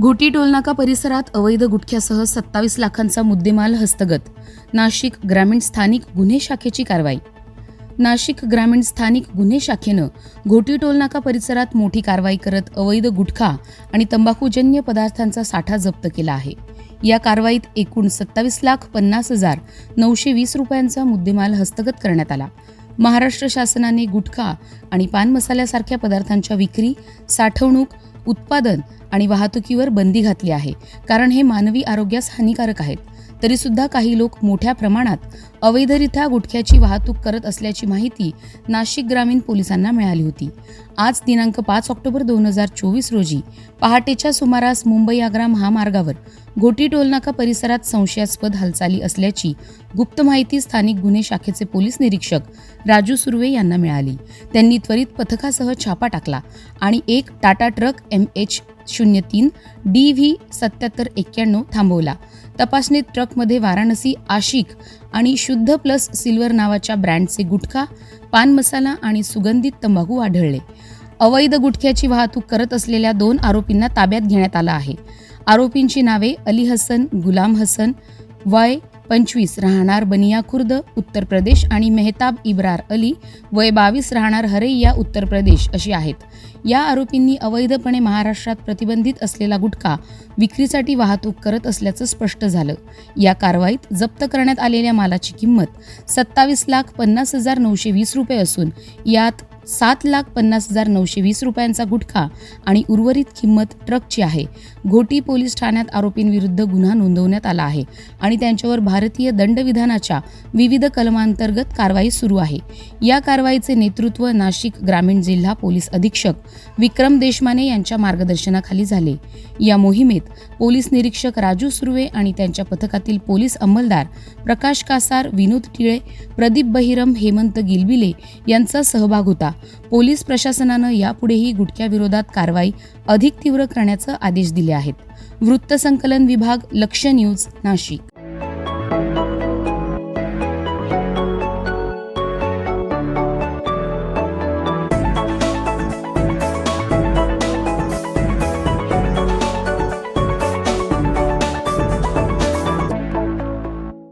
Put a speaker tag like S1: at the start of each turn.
S1: घोटी टोलनाका परिसरात अवैध गुटख्यासह सत्तावीस लाखांचा मुद्देमाल हस्तगत. नाशिक ग्रामीण स्थानिक गुन्हे शाखेची कारवाई. नाशिक ग्रामीण स्थानिक गुन्हे शाखेनं घोटी टोलनाका परिसरात मोठी कारवाई करत अवैध गुटखा आणि तंबाखूजन्य पदार्थांचा साठा जप्त केला आहे. या कारवाईत एकूण सत्तावीस लाख पन्नास हजार नऊशे वीस रुपयांचा मुद्देमाल हस्तगत करण्यात आला. महाराष्ट्र शासनाने गुटखा आणि पान मसाल्यासारख्या पदार्थांच्या विक्री साठवणूक उत्पादन आणि वाहतुकीवर बंदी घातली आहे. कारण हे मानवी आरोग्यास हानिकारक आहेत. तरी सुद्धा काही लोक मोठ्या प्रमाणात अवैधरित्या गुटख्याची वाहतूक करत असल्याची माहिती नाशिक ग्रामीण पोलिसांना मिळाली होती. आज दिनांक पाच ऑक्टोबर दोन हजार चोवीस रोजी पहाटेच्या सुमारास मुंबई आग्रा महामार्गावर घोटी टोलनाका परिसरात संशयास्पद हालचाली असल्याची गुप्त माहिती स्थानिक गुन्हे शाखेचे पोलीस निरीक्षक राजू सुर्वे यांना मिळाली. त्यांनी त्वरित पथकासह छापा टाकला आणि एक टाटा ट्रक एम एच शून्य तीन डी व्ही सत्याहत्तर एक्क्याण्णव थांबवला. तपासणीत ट्रकमध्ये वाराणसी आशिक आणि शुद्ध प्लस सिल्वर नावाच्या ब्रँडचे गुटखा पान मसाला आणि सुगंधित तंबाखू आढळले. अवैध गुटख्याची वाहतूक करत असलेल्या दोन आरोपींना ताब्यात घेण्यात आलं आहे. आरोपींची नावे अली हसन गुलाम हसन वय पंचवीस राहणार बनिया खुर्द उत्तर प्रदेश आणि मेहताब इब्रार अली वय बावीस राहणार हरैया उत्तर प्रदेश अशी आहेत. या आरोपींनी अवैधपणे महाराष्ट्रात प्रतिबंधित असलेला गुटखा विक्रीसाठी वाहतूक करत असल्याचं स्पष्ट झालं. या कारवाईत जप्त करण्यात आलेल्या मालाची किंमत सत्तावीस लाख पन्नास हजार नऊशे वीस रुपये असून यात सात लाख पन्नास हजार नऊशे वीस रुपयांचा गुटखा आणि उर्वरित किंमत ट्रकची आहे. घोटी पोलीस ठाण्यात आरोपींविरुद्ध गुन्हा नोंदवण्यात आला आहे आणि त्यांच्यावर भारतीय दंडविधानाच्या विविध कलमांतर्गत कारवाई सुरू आहे. या कारवाईचे नेतृत्व नाशिक ग्रामीण जिल्हा पोलीस अधीक्षक विक्रम देशमाने यांच्या मार्गदर्शनाखाली झाले. या मोहिमेत पोलीस निरीक्षक राजू सुर्वे आणि त्यांच्या पथकातील पोलीस अंमलदार प्रकाश कासार विनोद टिळे प्रदीप बहिरम हेमंत गिलबिले यांचा सहभाग होता. पोलीस प्रशासनानं यापुढेही गुटख्याविरोधात कारवाई अधिक तीव्र करण्याचे आदेश दिले आहेत. वृत्तसंकलन विभाग लक्ष न्यूज नाशिक.